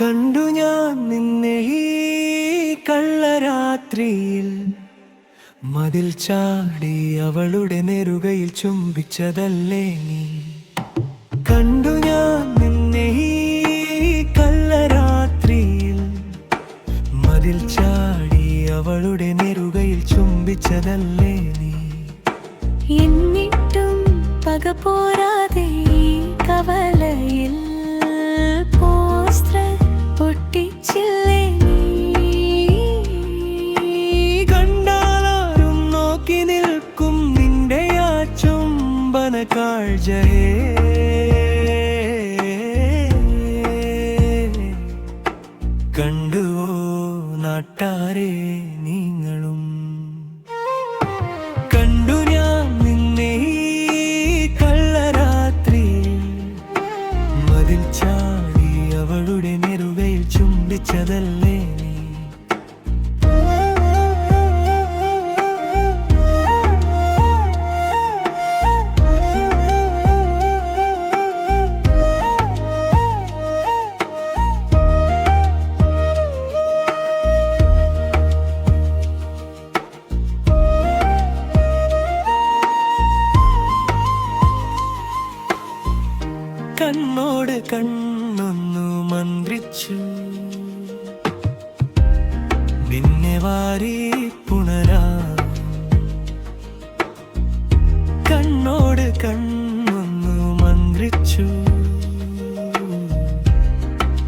കണ്ടു ഞാൻ നിന്നെ ഈ കള്ളരാത്രിയിൽ. മതിൽ ചാടി അവളുടെ നെറുകയിൽ ചുംബിച്ചതല്ലേ നീ? കണ്ടു ഞാൻ നിന്നെ ഈ കള്ളരാത്രിയിൽ. മതിൽ ചാടി അവളുടെ നെറുകയിൽ ചുംബിച്ചതല്ലേ നീ? എന്നിട്ടും പക പോരാതെ കവലയിൽ കാഴ്ചയേ കണ്ടുവോ നാട്ടാരെ നിങ്ങളും? കണ്ടു ഞാൻ നിന്നെ കള്ളരാത്രി. മതിൽ ചാടി അവളുടെ നെറുകയിൽ ചുംബിച്ചതല്ലേ നീ? കണ്ണോട് കണ്ണൊന്നു മന്ത്രിച്ചു. നിന്നെ വാരി പുണരാ. കണ്ണോട് കണ്ണൊന്നു മന്ത്രിച്ചു.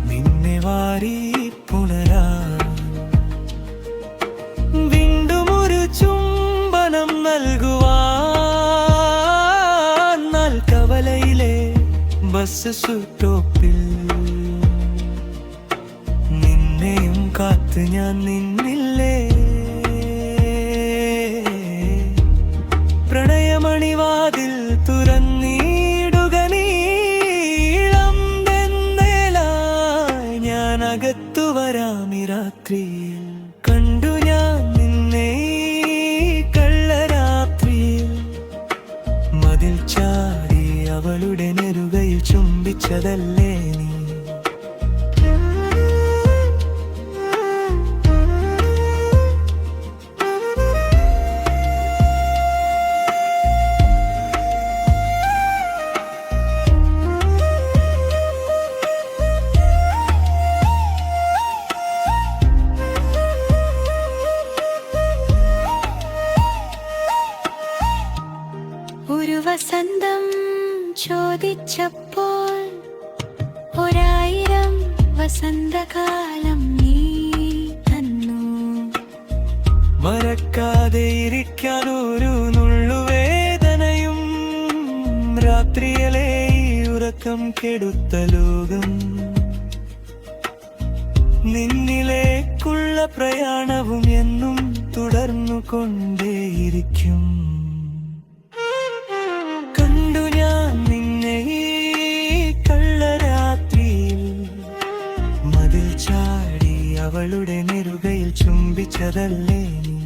നിന്നെ വാരി പുണരാ. വീണ്ടും ഒരു ചുംബനം നൽകുവാൻ കവലയിലെ ബസ് സുറ്റോപ്പിൽ. നിന്നെയും കാത്ത് ഞാൻ നിന്നില്ലേ? പ്രണയമണിവാതിൽ തുറന്നിടുക നീളം ഞാൻ അകത്തു വരാമി രാത്രിയിൽ. ചുംബിച്ചതല്ലേ നീ? ഒരു വസന്തം ചോദിച്ചപ്പോൾ ഒരായിരം വസന്തകാലം നീ മറക്കാതെ ഇരിക്കാൻ ഒരു നുള്ളുവേദനയും രാത്രിയലേ ഉറക്കം കെടുത്ത ലോകം. നിന്നിലേക്കുള്ള പ്രയാണവും എന്നും തുടർന്നു കൊണ്ടേയിരിക്കും അവളുടെ നെറുകയിൽ ചുംബിച്ചതല്ലേ നീ?